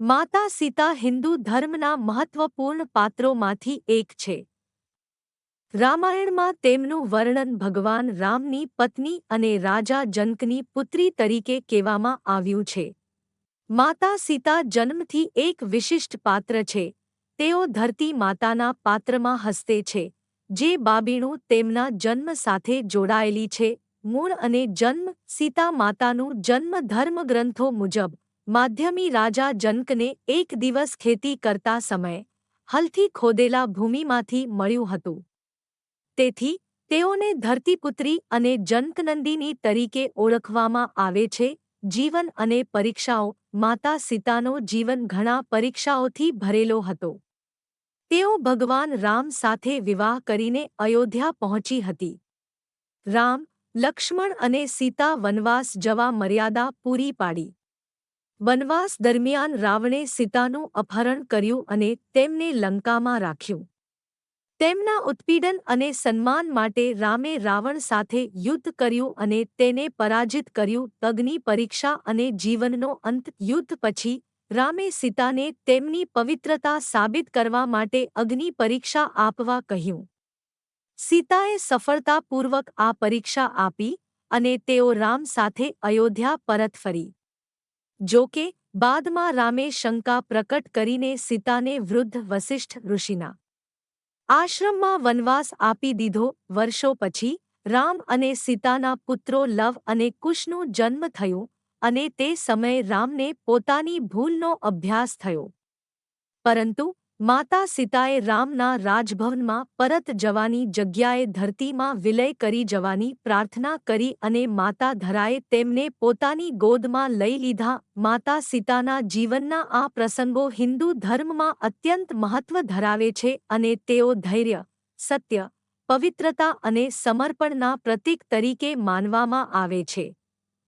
માતા સીતા હિન્દુ ધર્મના મહત્વપૂર્ણ પાત્રોમાંથી એક છે. રામાયણમાં તેમનું વર્ણન ભગવાન રામની પત્ની અને રાજા જનકની પુત્રી તરીકે કહેવામાં આવ્યું છે. માતા સીતા જન્મથી એક વિશિષ્ટ પાત્ર છે. તેઓ ધરતી માતાના પાત્રમાં હસ્તે છે, જે બાબીણું તેમના જન્મ સાથે જોડાયેલી છે. મૂળ અને જન્મ સીતા માતાનું જન્મ ધર્મગ્રંથો મુજબ માધ્યમી રાજા જનકને એક દિવસ ખેતી કરતા સમયે હલથી ખોદેલા ભૂમિમાંથી મળ્યું હતું. તેથી, તેઓને ધરતીપુત્રી અને જનકનંદિની તરીકે ઓળખવામાં આવે છે, જીવન અને પરીક્ષાઓ, માતા સીતાનો જીવન ઘણા પરીક્ષાઓથી ભરેલો હતો. તેઓ ભગવાન રામ સાથે વિવાહ કરીને અયોધ્યા પહોંચી હતી. રામ, લક્ષ્મણ અને સીતા વનવાસ જવા મર્યાદા પૂરી પાડી. વનવાસ દરમિયાન રાવણે સીતાનું અપહરણ કર્યું અને તેમને લંકામાં રાખ્યું. તેમના ઉત્પીડન અને સન્માન માટે રામે રાવણ સાથે યુદ્ધ કર્યું અને તેને પરાજિત કર્યું. તગ્નિ પરીક્ષા અને જીવનનો અંત યુદ્ધ પછી, રામે સીતાને તેમની પવિત્રતા સાબિત કરવા માટે અગ્નિ પરીક્ષા આપવા કહ્યું. સીતાએ સફળતાપૂર્વક આ પરીક્ષા આપી અને તેઓ રામ સાથે અયોધ્યા પરત ફરી. જોકે બાદમાં રામે શંકા પ્રકટ કરીને સીતાને વૃદ્ધ વસિષ્ઠ ઋષિના આશ્રમમાં વનવાસ આપી દીધો. વર્ષો પછી, રામ અને સીતાના પુત્રો લવ અને કુશનો જન્મ થયો અને તે સમયે રામને પોતાની ભૂલનો અભ્યાસ થયો. પરંતુ માતા સીતાએ રામના રાજભવનમાં પરત જવાની જગ્યાએ ધરતીમાં વિલય કરી જવાની પ્રાર્થના કરી અને માતા ધરાએ તેમને પોતાની ગોદમાં લઈ લીધા. માતા સીતાના જીવનના આ પ્રસંગો હિન્દુ ધર્મમાં અત્યંત મહત્વ ધરાવે છે અને તેઓ ધૈર્ય, સત્ય, પવિત્રતા અને સમર્પણના પ્રતીક તરીકે માનવામાં આવે છે.